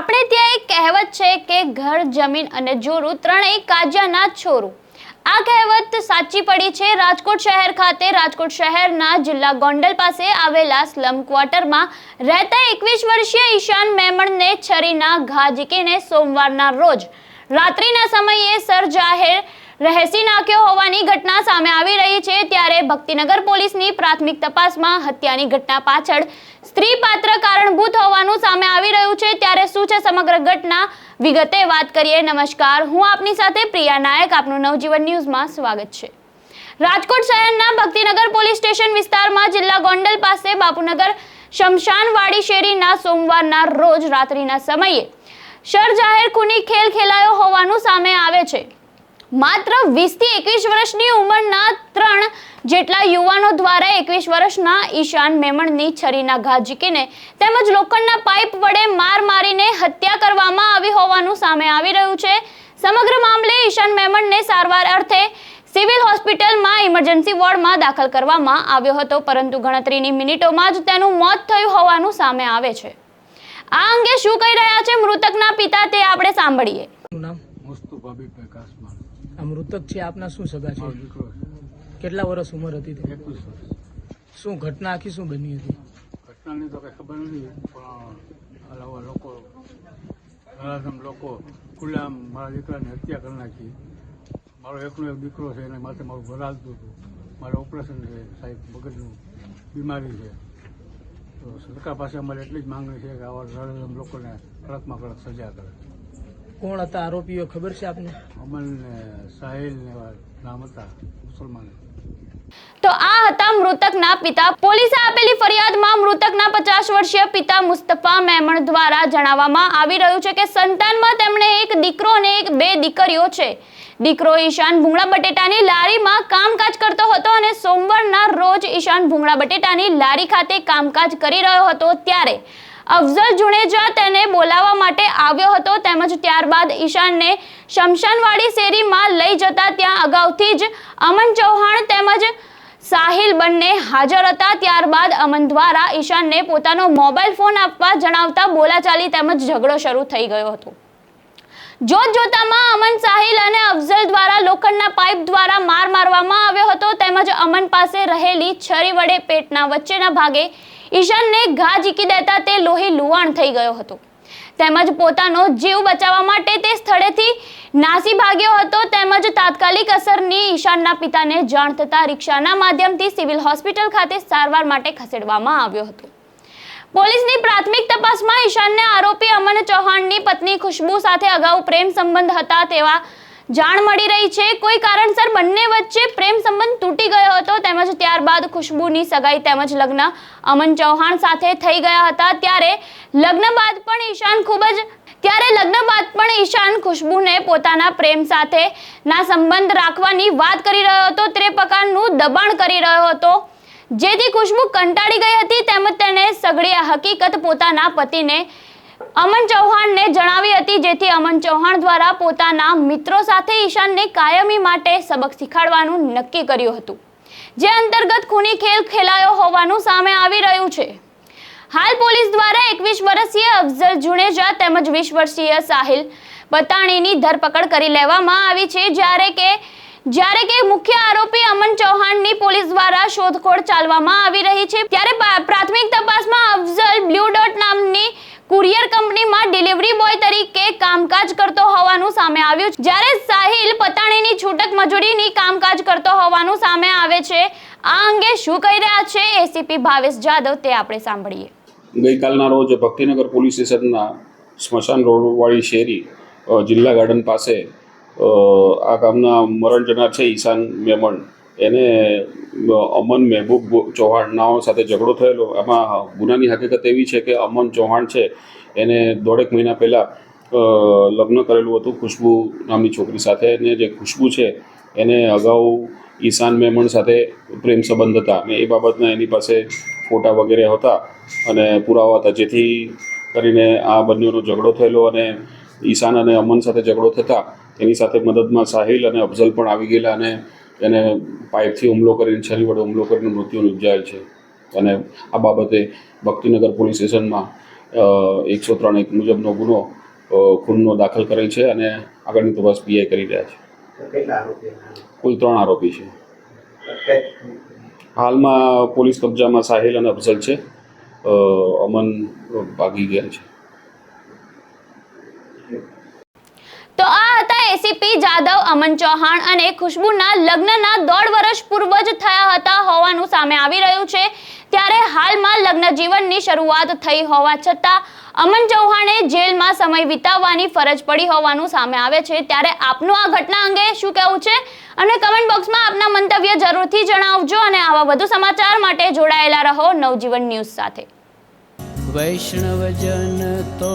આપણે ત્યાં એક કહેવત છે કે ઘર, જમીન અને જોરું ત્રણેય કાજાના છોરું આ કહેવત સાચી પડી છે. રાજકોટ શહેર ખાતે, રાજકોટ શહેરના જિલ્લા ગોંડલ પાસે આવેલા સ્લમ ક્વાર્ટરમાં રહેતા એકવીસ વર્ષીય ઈશાન મેમણને છરીના ઘા ઝીકીને સોમવારના રોજ રાત્રિના સમયે સર જાહેર રહેસી નાખ્યો હોવાની ઘટના સામે આવી રહી છે ત્યારે ભક્તિનગર પોલીસની પ્રાથમિક તપાસમાં હત્યાની ઘટના પાછળ સ્ત્રી પાત્ર કારણભૂત હોવાનું સામે આવી રહ્યું છે. ત્યારે શું છે સમગ્ર ઘટના? વિગતે વાત કરીએ. નમસ્કાર. હું આપની સાથે પ્રિયા નાયક. આપનું નવજીવન ન્યૂઝમાં સ્વાગત છે. રાજકોટ શહેરના ભક્તિનગર પોલીસ સ્ટેશન વિસ્તારમાં જિલ્લા ગોંડલ પાસે બાપુનગર શમશાનવાડી શેરીના સોમવારના રોજ રાત્રિના સમયે શર જાહેર ખૂની ખેલ ખેલાયો હોવાનું સામે આવે છે. માત્ર વીસથી એકવીસ વર્ષની ઉંમરના ત્રણ જેટલા યુવાનો દ્વારા એકવીસ વર્ષના ઈશાન મેમણની છરીના ઘા ઝીકીને તેમજ લોખંડના પાઇપ વડે માર મારીને હત્યા કરવામાં આવી હોવાનું સામે આવી રહ્યું છે. સમગ્ર મામલે ઈશાન મેમણને સારવાર અર્થે સિવિલ હોસ્પિટલમાં ઇમરજન્સી વોર્ડમાં દાખલ કરવામાં આવ્યો હતો, પરંતુ ગણતરીની મિનિટોમાં જ તેનું મોત થયું હોવાનું સામે આવે છે. આ અંગે શું કહી રહ્યા છે મૃતકના પિતા તે આપણે સાંભળીએ. નામ? મુસ્તુફાબી પ્રકાશમાં આ મૃતક છે આપના શું સગા છે? કેટલા વર્ષ ઉંમર હતી તે? શું ઘટના આખી શું બની હતી? ઘટનાની તો કંઈ ખબર નથી પણ આવા લોકો લોકો ખુલ્લામ મારા દીકરાની હત્યા કરી નાખી. મારો એકનો એક દીકરો છે એને માટે મારું ઘર હાલતું હતું. મારે ઓપરેશન છે સાહેબ મગજનું બીમારી છે. તો સરકાર પાસે અમારે એટલી જ માંગણી છે કે આવા નરાધમ લોકોને કડકમાં કડક સજા કરે. કોણ હતા આરોપીઓ ખબર છે આપને? અમલ ને સાહિલ ને નામ હતા મુસલમાન. તો આ હતા મૃતકના પિતા. પોલીસે આપેલી ફરિયાદમાં મૃતકના પચાસ વર્ષીય પિતા મુસ્તફા મેમણ દ્વારા જણાવવામાં આવી રહ્યું છે કે સંતાનમાં તેમણે એક દીકરો અને એક બે દીકરીઓ છે. દીકરો ઈશાન ભૂંગળા બટેટાની લારીમાં કામકાજ કરતો હતો અને સોમવારના રોજ ઈશાન ભૂંગળા બટેટાની લારી ખાતે કામકાજ કરી રહ્યો હતો ત્યારે અફઝલ જુણેજા તેને બોલાવવા માટે આવ્યો હતો. તેમજ ત્યારબાદ ઈશાનને શમશાનવાડી શેરીમાં લઈ જતા ત્યાં અગાઉથી જ અમન ચૌહાણ તેમજ સાહિલ બંને હાજર હતા. ત્યારબાદ અમન દ્વારા ઈશાનને પોતાનો મોબાઈલ ફોન આપવા જણાવતા બોલાચાલી તેમજ ઝઘડો શરૂ થઈ ગયો હતો. જોત જોતામાં અમન સાહિલ અને અફઝલ દ્વારા લોખંડના પાઇપ દ્વારા માર મારવામાં આવ્યો હતો. તેમજ અમન પાસે રહેલી છરી વડે પેટના વચ્ચેના ભાગે ઈશાનને ઘા ઝીકી દેતા તે લોહી લુવાણ થઈ ગયો હતો. તેમજ પોતાનો જીવ બચાવવા માટે તે સ્થળેથી નાસી ભાગ્યો હતો. તેમજ તાત્કાલિક અસરની ઈશાનના પિતાને જાણ થતાં રિક્ષાના માધ્યમથી સિવિલ હોસ્પિટલ ખાતે સારવાર માટે ખસેડવામાં આવ્યો હતો. પોલીસની પ્રાથમિક તપાસમાં ઈશાનને આરોપી અમન ચૌહાણની પત્ની ખુશ્બુ સાથે અગાઉ પ્રેમ સંબંધ હતા તેવા જાણ મળી રહી છે. કોઈ કારણસર બંને વચ્ચે પ્રેમ સંબંધ તૂટી ગયો હતો. તેમજ ત્યારબાદ ખુશ્બુની સગાઈ તેમજ લગ્ન અમન ચૌહાણ સાથે થઈ ગયા હતા. ત્યારે લગ્ન બાદ પણ ઈશાન ખૂબ જ ત્યારે લગ્ન બાદ પણ ઈશાન ખુશ્બુને પોતાના પ્રેમ સાથે ના સંબંધ રાખવાની વાત કરી રહ્યો હતો. તે પ્રકારનું દબાણ કરી રહ્યો હતો. જેથી ખુશ્બુ કંટાળી ગઈ હતી. તેમજ તેણે સગળી હકીકત પોતાના પતિને અમન ચૌહાણને જેથી અમન ચૌહાણ દ્વારા પોતાના મિત્રો સાથે ઈશાનને કાયમી માટે સબક શીખવાડવાનું નક્કી કર્યું હતું. જે અંતર્ગત ખૂની ખેલ ખેલાયો હોવાનું સામે આવી રહ્યું છે. હાલ પોલીસ દ્વારા એકવીસ વર્ષીય અફઝલ જુનેજા તેમજ વીસ વર્ષીય સાહિલ બતાણીની ધરપકડ કરી લેવામાં આવી છે. જ્યારે કે જ્યારે કે મુખ્ય આરોપી અમન ચૌહાણની પોલીસ દ્વારા શોધખોળ ચાલવામાં આવી રહી છે. ત્યારે પ્રાથમિક તપાસમાં અફઝલ બ્લુ ડોટ નામની કુરિયર કંપનીમાં ડિલિવરી બોય તરીકે કામકાજ કરતો હોવાનું સામે આવ્યું જ્યારે સાહિલ પતાણીની છૂટક મજૂરીની કામકાજ કરતો હોવાનું સામે આવે છે. આ અંગે શું કહી રહ્યા છે એસીપી ભાવેશ જાદવ તે આપણે સાંભળીએ. ગઈકાલના રોજ ભક્તિનગર પોલીસ સ્ટેશનના સ્મશાન રોડવાળી શેરી જિલ્લા ગાર્ડન પાસે આ ગામના મરણ જનાર છે ઈશાન મેમણ. એને અમન મહેબૂબ ચૌહાણ નાઓ સાથે ઝઘડો થયેલો. એમાં ગુનાની હકીકત એવી છે કે અમન ચૌહાણ છે, એને દોઢેક મહિના પહેલાં લગ્ન કરેલું હતું ખુશ્બુ નામની છોકરી સાથે અને જે ખુશ્બુ છે, એને અગાઉ ઈશાન મેમણ સાથે પ્રેમ સંબંધ હતા અને એ બાબતના એની પાસે ફોટા વગેરે હતા અને પુરાવા હતા. જેથી કરીને આ બંનેનો ઝઘડો થયેલો અને ઈશાન અને અમન સાથે ઝઘડો થતા એની સાથે મદદમાં સાહિલ અને અફઝલ પણ આવી ગયેલા અને એને પાઇપથી હુમલો કરીને છરી વડે હુમલો કરીને મૃત્યુ નિપજાયેલ છે. અને આ બાબતે ભક્તિનગર પોલીસ સ્ટેશનમાં એકસો ત્રણ એક મુજબનો ગુનો ખૂનનો દાખલ કરેલ છે અને આગળની તપાસ પીઆઈ કરી રહ્યા છે. આરોપી કુલ ત્રણ આરોપી છે. હાલમાં પોલીસ કબજામાં સાહિલ અને અફઝલ છે. અમન ભાગી ગયા છે. તો આ હતા એસીપી જાદવ, અમન ચૌહાણ અને ખુશ્બુના લગ્નના દોઢ વર્ષ પૂર્વ જ થયા હતા હોવાનું સામે આવી રહ્યું છે. ત્યારે હાલમાં લગ્ન જીવનની શરૂઆત થઈ હોવા છતાં અમન ચૌહાણે જેલમાં સમય વિતાવવાની ફરજ પડી હોવાનું સામે આવે છે. ત્યારે આપનું આ ઘટના અંગે શું કહેવું છે? અને કમેન્ટ બોક્સમાં આપના મંતવ્ય જરૂરથી જણાવજો અને આવા વધુ સમાચાર માટે જોડાયેલા રહો નવજીવન ન્યૂઝ સાથે. વૈષ્ણવજન તો